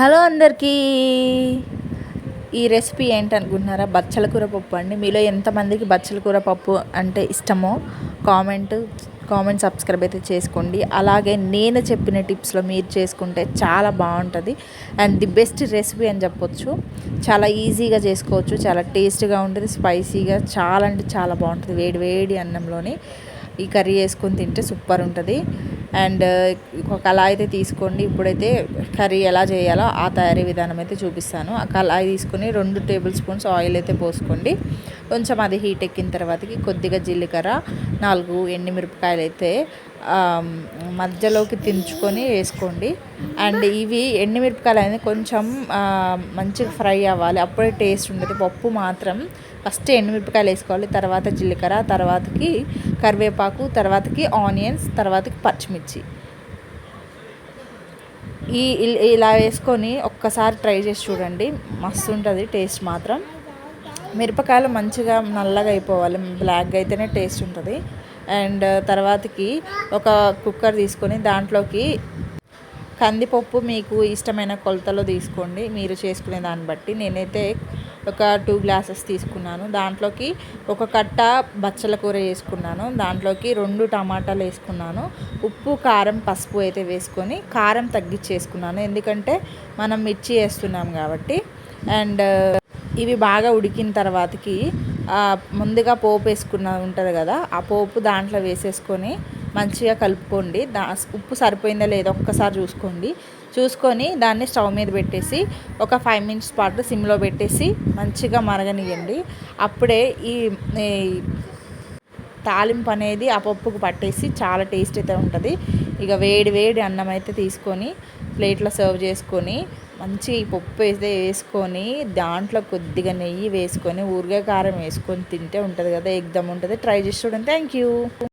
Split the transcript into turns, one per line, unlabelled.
Hello అందరికీ. ఈ recipe ఏంటనుకుంటున్నారా? బచ్చల కూర పప్పు అండి. మీలో ఎంతమందికి బచ్చల కూర పప్పు అంటే ఇష్టమో కామెంట్ కామెంట్ సబ్స్క్రైబ్ అయితే చేసుకోండి. అలాగే నేను చెప్పిన టిప్స్లో మీరు చేసుకుంటే చాలా బాగుంటుంది. అండ్ ది బెస్ట్ రెసిపీ అని చెప్పొచ్చు. చాలా ఈజీగా చేసుకోవచ్చు. చాలా టేస్ట్గా ఉంటుంది స్పైసీగా చాలా అంటే చాలా బాగుంటుంది. వేడి వేడి అన్నంలోని ఈ కర్రీ వేసుకొని తింటే సూపర్ ఉంటుంది. అండ్ ఒక కళాయి అయితే తీసుకోండి. ఇప్పుడైతే కర్రీ ఎలా చేయాలో ఆ తయారీ విధానం అయితే చూపిస్తాను. ఆ కళాయి తీసుకొని రెండు టేబుల్ స్పూన్స్ ఆయిల్ అయితే పోసుకోండి. కొంచెం అది హీట్ ఎక్కిన తర్వాతకి కొద్దిగా జీలకర్ర నాలుగు ఎండుమిరపకాయలు అయితే మధ్యలోకి తించుకొని వేసుకోండి. అండ్ ఇవి ఎండుమిరపకాయలు అనేది కొంచెం మంచిగా ఫ్రై అవ్వాలి. అప్పుడే టేస్ట్ ఉండదు. పప్పు మాత్రం ఫస్ట్ ఎండుమిరపకాయలు వేసుకోవాలి. తర్వాత జీలకర్ర తర్వాతకి కరివేపాకు తర్వాతకి ఆనియన్స్ తర్వాతకి పచ్చిమిర్చి. ఈ ఇలా వేసుకొని ఒక్కసారి ట్రై చేసి చూడండి. మస్తు ఉంటుంది టేస్ట్ మాత్రం. మిరపకాయలు మంచిగా నల్లగా అయిపోవాలి. బ్లాక్గా అయితేనే టేస్ట్ ఉంటుంది. అండ్ uh, తర్వాతకి ఒక కుక్కర్ తీసుకొని దాంట్లోకి కందిపప్పు మీకు ఇష్టమైన కొలతలో తీసుకోండి. మీరు చేసుకునే దాన్ని బట్టి. నేనైతే ఒక టూ గ్లాసెస్ తీసుకున్నాను. దాంట్లోకి ఒక కట్ట బచ్చల కూర వేసుకున్నాను. దాంట్లోకి రెండు టమాటాలు వేసుకున్నాను. ఉప్పు కారం పసుపు అయితే వేసుకొని కారం తగ్గించేసుకున్నాను. ఎందుకంటే మనం మిర్చి వేస్తున్నాం కాబట్టి. అండ్ uh, ఇవి బాగా ఉడికిన తర్వాతకి ముందుగా పోపు వేసుకున్న ఉంటుంది కదా ఆ పోపు దాంట్లో వేసేసుకొని మంచిగా కలుపుకోండి. దా ఉప్పు సరిపోయిందా లేదా ఒక్కసారి చూసుకోండి. చూసుకొని దాన్ని స్టవ్ మీద పెట్టేసి ఒక ఫైవ్ మినిట్స్ పాటు సిమ్లో పెట్టేసి మంచిగా మరగనియండి అప్పుడే ఈ తాలింపు అనేది ఆ పప్పుకు పట్టేసి చాలా టేస్ట్ అయితే ఉంటుంది. ఇక వేడి వేడి అన్నం అయితే తీసుకొని ప్లేట్లో సర్వ్ చేసుకొని మంచి పప్పు అయితే వేసుకొని దాంట్లో కొద్దిగా నెయ్యి వేసుకొని ఊరిగా కారం వేసుకొని తింటే ఉంటుంది కదా ఎగ్దమ్ ఉంటుంది. ట్రై చేసి చూడండి. Thank you